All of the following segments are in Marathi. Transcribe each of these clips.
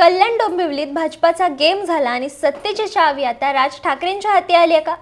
कल्याण डोंबिवलीत भाजपाचा गेम झाला आणि सत्तेची चावी आता राज ठाकरेंच्या हाती आली आहे का?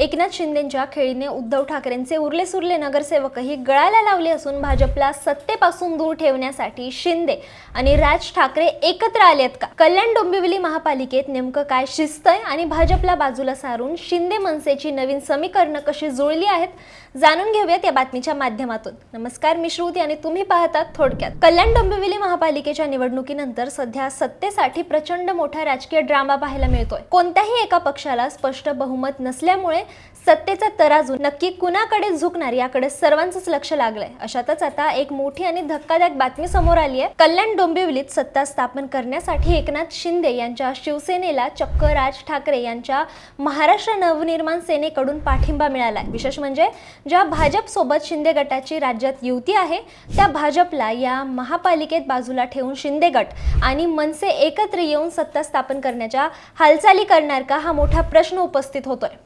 एकनाथ शिंदेच्या खेळीने उद्धव ठाकरेंचे उरले सुरले नगरसेवकही गळाला लावले असून भाजपला सत्तेपासून दूर ठेवण्यासाठी शिंदे आणि राज ठाकरे एकत्र आलेत का? कल्याण डोंबिवली महापालिकेत नेमकं काय शिस्त आहे आणि भाजपला बाजूला सारून शिंदे मनसेची नवीन समीकरणं कशी जुळली आहेत? जाणून घेऊयात या बातमीच्या माध्यमातून. नमस्कार मी श्रुती आणि तुम्ही पाहतात थोडक्यात. कल्याण डोंबिवली महापालिकेच्या निवडणुकीनंतर सध्या सत्तेसाठी प्रचंड मोठा राजकीय ड्रामा पाहायला मिळतोय. कोणत्याही एका पक्षाला स्पष्ट बहुमत नसल्यामुळे सत्तेचा तराजू नक्की कुणाकडे झुकणार याकडे सर्वांचंच लक्ष लागलंय. अशातच आता एक मोठी आणि धक्कादायक बातमी समोर आली आहे. कल्याण डोंबिवलीत सत्ता स्थापन करण्यासाठी एकनाथ शिंदे यांच्या शिवसेनेला चक्क राज ठाकरे यांच्या महाराष्ट्र नवनिर्माण सेनेकडून पाठिंबा मिळालाय. विशेष म्हणजे ज्या भाजप सोबत शिंदे गटाची राज्यात युती आहे त्या भाजपला या महापालिकेत बाजूला ठेवून शिंदे गट आणि मनसे एकत्र येऊन सत्ता स्थापन करण्याच्या हालचाली करणार का हा मोठा प्रश्न उपस्थित होतोय.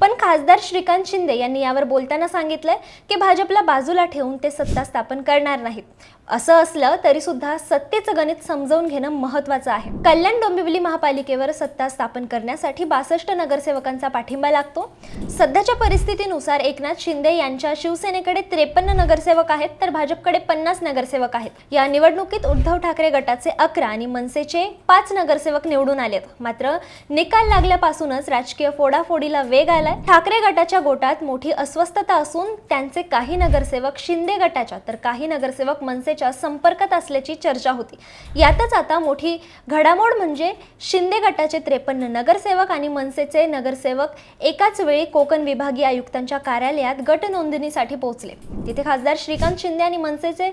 पण खासदार श्रीकांत शिंदे यांनी यावर बोलताना सांगितलंय की भाजपला बाजूला ठेवून ते सत्ता स्थापन करणार नाहीत. असं असलं तरी सुद्धा सत्तेचं गणित समजावून घेणं महत्वाचं आहे. कल्याण डोंबिवली महापालिकेवर सत्ता स्थापन करण्यासाठी बासष्ट नगरसेवकांचा पाठिंबा लागतो. सध्याच्या परिस्थितीनुसार एकनाथ शिंदे यांच्या शिवसेनेकडे त्रेपन्न नगरसेवक आहेत तर भाजपकडे पन्नास नगरसेवक आहेत. या निवडणुकीत उद्धव ठाकरे गटाचे अकरा आणि मनसेचे पाच नगरसेवक निवडून आलेत. मात्र निकाल लागल्यापासूनच राजकीय फोडाफोडीला वेग आला झालाय ठाकरे गटाच्या गोटात मोठी अस्वस्थता असून त्यांचे काही नगरसेवक शिंदे गटाच्या तर काही नगरसेवक मनसेच्या संपर्कात असल्याची चर्चा होती. यातच आता मोठी घडामोड म्हणजे शिंदे गटाचे त्रेपन्न नगरसेवक आणि मनसेचे नगरसेवक एकाच वेळी कोकण विभागीय आयुक्तांच्या कार्यालयात गट नोंदणीसाठी पोहोचले. तिथे खासदार श्रीकांत शिंदे आणि मनसेचे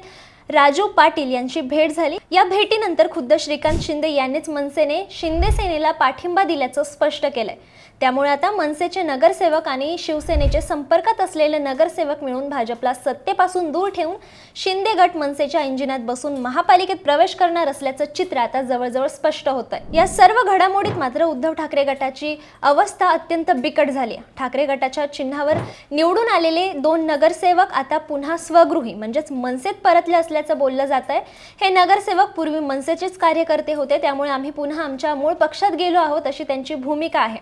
राजू पाटील यांची भेट झाली. या भेटीनंतर खुद्द श्रीकांत शिंदे यांनीच मनसेने शिंदे सेनेला पाठिंबा दिल्याचं स्पष्ट केलंय. त्यामुळे आता मनसेचे नगरसेवक आणि शिवसेनेचे संपर्कात असलेले नगरसेवक मिळून भाजपला सत्तेपासून दूर ठेवून शिंदे गट मनसेच्या इंजिनात बसून महापालिकेत प्रवेश करणार असल्याचं चित्र आता जवळजवळ स्पष्ट होत आहे या सर्व घडामोडीत मात्र उद्धव ठाकरे गटाची अवस्था अत्यंत बिकट झाली आहे. ठाकरे गटाच्या चिन्हावर निवडून आलेले दोन नगरसेवक आता पुन्हा स्वगृही म्हणजेच मनसेत परतले असल्याचं बोललं जात आहे हे नगरसेवक पूर्वी मनसेचेच कार्यकर्ते होते त्यामुळे आम्ही पुन्हा आमच्या मूळ पक्षात गेलो आहोत अशी त्यांची भूमिका आहे.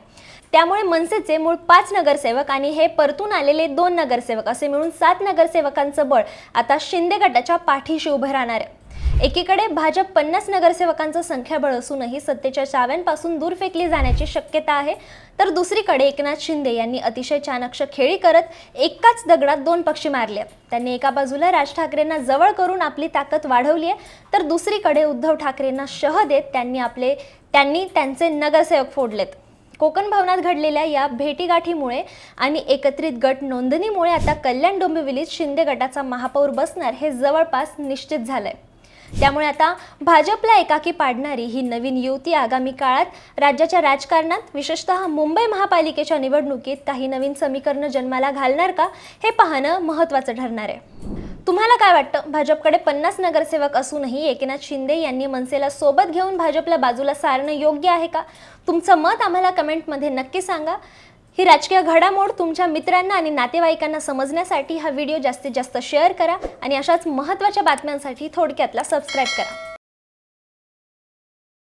त्यामुळे मनसेचे मूळ पाच नगरसेवक आणि हे परतून आलेले दोन नगरसेवक असे मिळून सात नगरसेवकांचं बळ आता शिंदे गटाच्या पाठीशी उभं राहणार आहे. एकीकडे भाजप पन्नास नगरसेवकांचं संख्याबळ असूनही सत्तेच्या चाव्यांपासून दूर फेकली जाण्याची शक्यता आहे. तर दुसरीकडे एकनाथ शिंदे यांनी अतिशय चाणक्ष खेळी करत एकाच दगडात दोन पक्षी मारले आहेत. त्यांनी एका बाजूला राज ठाकरेंना जवळ करून आपली ताकद वाढवली आहे. तर दुसरीकडे उद्धव ठाकरेंना शह देत त्यांनी आपले त्यांनी त्यांचे नगरसेवक फोडलेत. कोकण भवनात घडलेल्या या भेटीगाठीमुळे आणि एकत्रित गट नोंदणीमुळे आता कल्याण डोंबिवलीत शिंदे गटाचा महापौर बसणार हे जवळपास निश्चित झालंय. त्यामुळे आता भाजपला एकाकी पाडणारी ही नवीन युती आगामी काळात राज्याच्या राजकारणात विशेषतः मुंबई महापालिकेच्या निवडणुकीत काही नवीन समीकरणं जन्माला घालणार का हे पाहणं महत्त्वाचं ठरणार आहे. तुम्हाला काय वाटतं? भाजपकडे पन्नास नगरसेवक असूनही एकनाथ शिंदे यांनी मनसेला सोबत घेऊन भाजपला बाजूला सारणं योग्य आहे का? तुमचं मत आम्हाला कमेंटमध्ये नक्की सांगा. ही राजकीय घडामोड तुमच्या मित्रांना आणि नातेवाईकांना समजण्यासाठी हा व्हिडिओ जास्तीत जास्त शेअर करा आणि अशाच महत्त्वाच्या बातम्यांसाठी थोडक्यातला सबस्क्राईब करा.